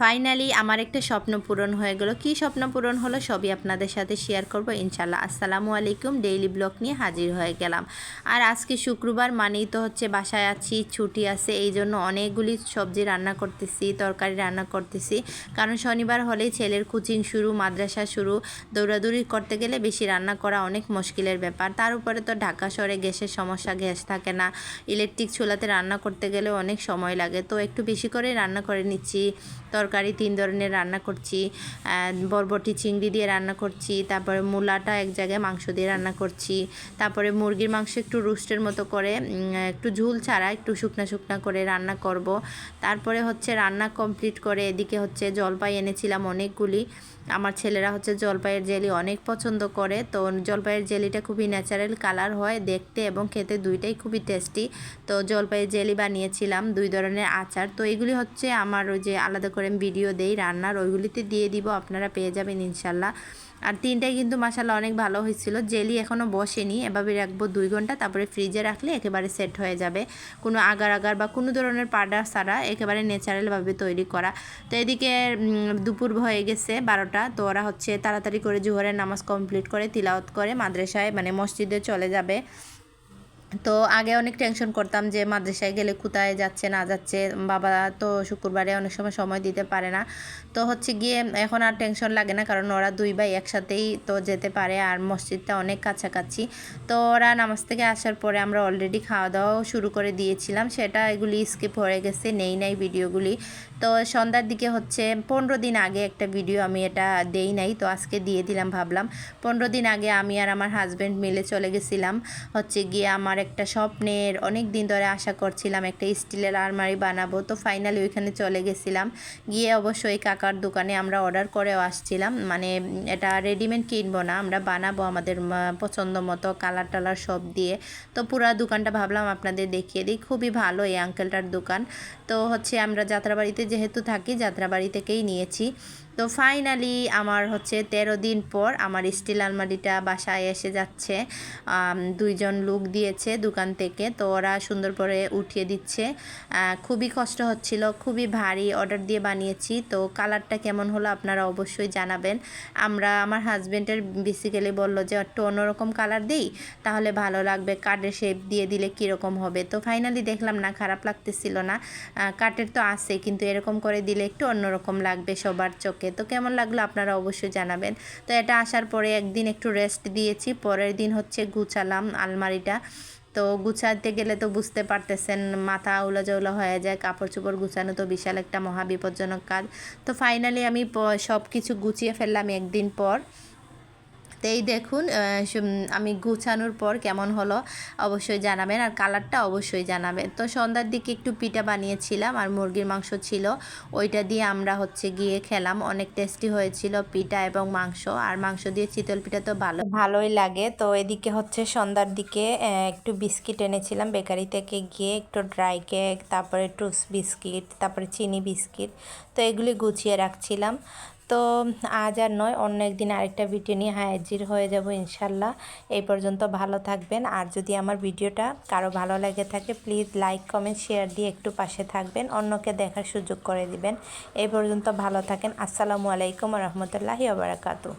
Finally আমার একটা স্বপ্ন পূরণ হয়ে গেল। কি স্বপ্ন পূরণ হলো? সবই আপনাদের সাথে শেয়ার করব ইনশাল্লাহ আসসালামু আলাইকুম ডেইলি ব্লগ নিয়ে হাজির হয়ে গেলাম। আর আজকে শুক্রবার, মানেই তো হচ্ছে বাসায় আছি, ছুটি আছে, এই জন্য অনেকগুলি সবজি রান্না করতেছি, তরকারি রান্না করতেছি। কারণ শনিবার হলেই ছেলের কোচিং শুরু, মাদ্রাসা শুরু। দৌড়াদৌড়ি করতে গেলে বেশি রান্না করা অনেক মুশকিলের ব্যাপার। তার উপরে তো ঢাকা শহরে গ্যাসের সমস্যা, গ্যাস থাকে না। ইলেকট্রিক চুলাতে রান্না করতে গেলে অনেক সময় লাগে। তো একটু বেশি করে রান্না করে নিচ্ছি। তরকারি, তিন ধরনের রান্না করছি। বরবটি, চিংড়ি দিয়ে রান্না করছি। তারপরে মূলাটা এক জায়গায় মাংস দিয়ে রান্না করছি। তারপরে মুরগির মাংস একটু রুস্টের মতো করে একটু ঝুল ছাড়া একটু শুকনা শুকনা করে রান্না করব। তারপরে হচ্ছে রান্না কমপ্লিট করে এদিকে হচ্ছে জলপাই এনেছিলাম অনেকগুলি। আমার ছেলেরা হচ্ছে জলপাইয়ের জেলি অনেক পছন্দ করে। তো জলপাইয়ের জেলিটা খুবই ন্যাচারাল কালার হয় দেখতে এবং খেতে দুইটাই খুবই টেস্টি। তো জলপাইয়ের জেলি বানিয়েছিলাম দুই ধরনের আচার। তো এগুলি হচ্ছে আমার ওই যে আলাদা করে ভিডিও দেই, রান্নার ওইগুলিতে দিয়ে দিব, আপনারা পেয়ে যাবেন ইনশাল্লাহ। আর তিনটাই কিন্তু মশালা অনেক ভালো হয়েছিল, জেলি এখনও বসেনি, এভাবে রাখব দুই ঘণ্টা, তারপরে ফ্রিজে রাখলে একেবারে সেট হয়ে যাবে। কোনো আগার আগার বা কোনো ধরনের পাউডার ছাড়া একেবারে ন্যাচারালভাবে তৈরি করা। তো এদিকে দুপুর হয়ে গেছে বারোটা, তো ওরা হচ্ছে তাড়াতাড়ি করে জোহরের নামাজ কমপ্লিট করে, তিলাওয়াত করে মাদ্রাসায় মানে মসজিদে চলে যাবে। তো আগে অনেক টেনশন করতাম যে মাদ্রাসায় গেলে কোথায় যাচ্ছে, না যাচ্ছে। বাবা তো শুক্রবারে অনেক সময় সময় দিতে পারে না। তো হচ্ছে গিয়ে এখন আর টেনশন লাগে না কারণ ওরা দুই ভাই একসাথেই তো যেতে পারে আর মসজিদটা অনেক কাছাকাছি। তো ওরা নামাজ থেকে আসার পরে আমরা অলরেডি খাওয়া দাওয়াও শুরু করে দিয়েছিলাম। সেটা এগুলি স্কিপ হয়ে গেছে, নেই নাই ভিডিওগুলি। তো সন্ধ্যার দিকে হচ্ছে পনেরো দিন আগে একটা ভিডিও আমি এটা দেই নাই, তো আজকে দিয়ে দিলাম ভাবলাম। পনেরো দিন আগে আমি আর আমার হাজব্যান্ড মিলে চলে গেছিলাম। হচ্ছে গিয়ে আমার একটা স্বপ্নের অনেক দিন ধরে আশা করছিলাম একটা স্টিলের আলমারি বানাবো। তো ফাইনালি ওইখানে চলে গেছিলাম। গিয়ে অবশ্যই কাকার দোকানে আমরা অর্ডার করেও আসছিলাম। মানে এটা রেডিমেড কিনবো না, আমরা বানাবো আমাদের পছন্দ মতো কালার টালার সব দিয়ে। তো পুরো দোকানটা ভাবলাম আপনাদের দেখিয়ে দিই। খুবই ভালো এই আঙ্কেলটার দোকান। তো হচ্ছে আমরা যাত্রাবাড়িতে যেহেতু থাকি, যাত্রাবাড়ি থেকেই নিয়েছি। তো ফাইনালি আমার হচ্ছে তেরো দিন পর আমার স্টিল আলমারিটা বাসায় এসে যাচ্ছে। দুইজন লোক দিয়েছে দোকান থেকে, তো ওরা সুন্দর করে উঠিয়ে দিচ্ছে। খুবই কষ্ট হচ্ছিল, খুবই ভারী অর্ডার দিয়ে বানিয়েছি। তো কালারটা কেমন হলো আপনারা অবশ্যই জানাবেন। আমরা, আমার হাজব্যান্ডের বেসিক্যালি বলল যে, একটু অন্যরকম কালার দিই, তাহলে ভালো লাগবে। কার্ডের শেপ দিয়ে দিলে কীরকম হবে? তো ফাইনালি দেখলাম না, খারাপ লাগতেছিল না। কাঠের তো আছে, কিন্তু এরকম করে দিলে একটু অন্যরকম লাগবে সবার চোখে। থাকে। তো কেমন লাগল আপনারা অবশ্যই জানাবেন। তো এটা আসার পরে একদিন একটু রেস্ট দিয়েছি। পরের দিন হচ্ছে গুছালাম আলমারিটা। তো গুছাতে গেলে তো বুঝতে পারতেছেন, মাথা উলাজৌলা হয়ে যায় কাপড় চোপড় গুছানো তো বিশাল একটা মহাবিপজ্জনক কাজ। তো ফাইনালি আমি সব কিছু গুছিয়ে ফেললাম একদিন পর। তো এই দেখুন আমি গুছানোর পর কেমন হলো অবশ্যই জানাবেন আর কালারটা অবশ্যই জানাবেন। তো সন্ধ্যার দিকে একটু পিঠা বানিয়েছিলাম আর মুরগির মাংস ছিল। ওইটা দিয়ে আমরা হচ্ছে গিয়ে খেলাম। অনেক টেস্টি হয়েছিল পিঠা এবং মাংস। আর মাংস দিয়ে চিতল পিঠা তো ভালো। ভালোই লাগে। তো এদিকে হচ্ছে সন্ধ্যার দিকে একটু বিস্কিট এনেছিলাম বেকারি থেকে গিয়ে একটু ড্রাই কেক, তারপরে টুস বিস্কিট, তারপরে চিনি বিস্কিট। তো এগুলি গুছিয়ে রাখছিলাম। তো আজ আর নয়, অন্য একদিন আরেকটা ভিডিও নিয়ে হাজির হয়ে যাব ইনশাল্লাহ। এই পর্যন্ত ভালো থাকবেন। আর যদি আমার ভিডিওটা কারও ভালো লাগে থাকে প্লিজ লাইক কমেন্ট শেয়ার দিয়ে একটু পাশে থাকবেন। অন্যকে দেখার সুযোগ করে দিবেন। এই পর্যন্ত ভালো থাকেন। আসসালামু আলাইকুম রহমতুল্লাহি আবরাকাতু